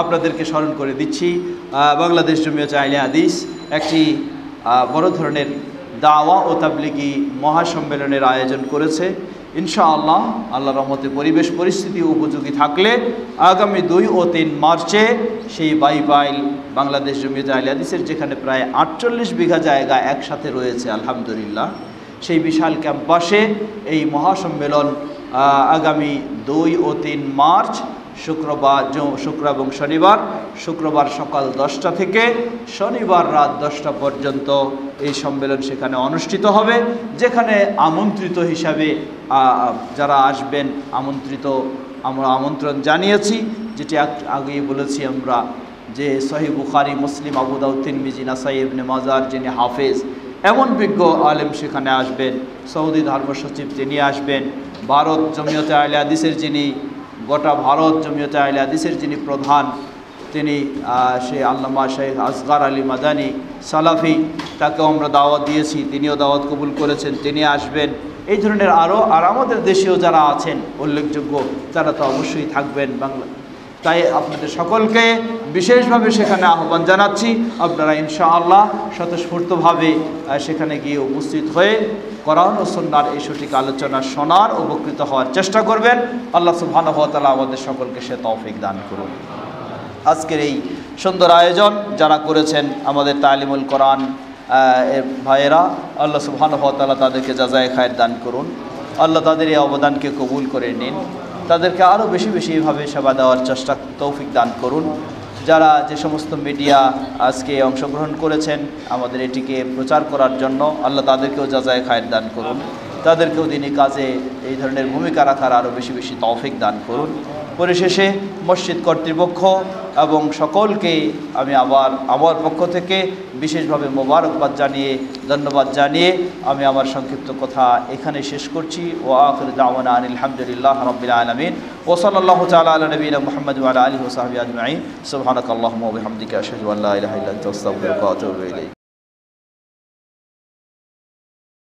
আপনাদেরকে স্মরণ করে দিচ্ছি বাংলাদেশ জমিয়ত আইলে হাদিস, একটি বড় ধরনের দাওয়া ও তাবলিগি মহাসম্মেলনের আয়োজন করেছে। ইনশাআল্লাহ, আল্লাহ রহমতে পরিবেশ, পরিস্থিতি উপযোগী থাকলে আগামী দুই ও তিন মার্চে সেই বাইপাইল বাংলাদেশ জমিয়ত আইলে হাদিসের যেখানে প্রায় আটচল্লিশ বিঘা জায়গা একসাথে রয়েছে, আলহামদুলিল্লাহ, সেই বিশাল ক্যাম্পাসে এই মহাসম্মেলন আগামী দুই ও তিন মার্চ শুক্রবার শুক্র এবং শনিবার, শুক্রবার সকাল দশটা থেকে শনিবার রাত দশটা পর্যন্ত এই সম্মেলন সেখানে অনুষ্ঠিত হবে, যেখানে আমন্ত্রিত হিসাবে যারা আসবেন, আমন্ত্রিত, আমরা আমন্ত্রণ জানিয়েছি। যেটি আগেই বলেছি আমরা যে সহি বুখারি, মুসলিম, আবু দাউদ, তিরমিজি, নাসাই ইবনে মাজার যিনি হাফেজ, এমন বিজ্ঞ আলেম সেখানে আসবেন। সৌদি ধর্ম সচিব তিনি আসবেন, ভারত জমিয়তে আলে হাদিসের যিনি গোটা ভারত জমিয়তে আলী হাদিসের যিনি প্রধান, তিনি সে আল্লামা শেখ আসগার আলী মাদানি সালাফি, তাকেও আমরা দাওয়াত দিয়েছি, তিনিও দাওয়াত কবুল করেছেন, তিনি আসবেন। এই ধরনের আরও আর আমাদের দেশেও যারা আছেন, উল্লেখযোগ্য, তারা তো অবশ্যই থাকবেন বাংলা তাই আপনাদের সকলকে বিশেষভাবে সেখানে আহ্বান জানাচ্ছি। আপনারা ইনশাআল্লাহ স্বতঃস্ফূর্তভাবে সেখানে গিয়ে উপস্থিত হয়ে কোরআন ও সন্ন্যার এই সঠিক আলোচনা শোনার উপকৃত হওয়ার চেষ্টা করবেন। আল্লাহ তাআলা আমাদের সকলকে সে তৌফিক দান করুন। আজকের এই সুন্দর আয়োজন যারা করেছেন আমাদের তালিমুল কোরআন ভাইয়েরা, আল্লাহ তাআলা তাদেরকে যাজায় খায়ের দান করুন। আল্লাহ তাদের এই অবদানকে কবুল করে নিন। তাদেরকে আরও বেশি বেশি এভাবে সেবা দেওয়ার চেষ্টা, তৌফিক দান করুন। যারা যে সমস্ত মিডিয়া আজকে অংশগ্রহণ করেছেন, আমাদের এটিকে প্রচার করার জন্য আল্লাহ তাদেরকেও যাচাই খায়ের দান করুন। তাদেরকেও তিনি কাজে এই ধরনের ভূমিকা রাখার আরও বেশি বেশি তৌফিক দান করুন। পরিশেষে মসজিদ কর্তৃপক্ষ এবং সকলকে আমি আবার, আমার পক্ষ থেকে বিশেষভাবে মোবারকবাদ জানিয়ে, ধন্যবাদ জানিয়ে আমি আমার সংক্ষিপ্ত কথা এখানে শেষ করছি। ও আখির দাওয়ানা আলহামদুলিল্লাহ রবিল আলমিন। ওসলাল্লাহ তালা আলা নবীন মোহাম্মদ আলী ওসাহাবি আজমাই সুবহানাক আল্লাহুম্মা ওয়া বিহামদিকা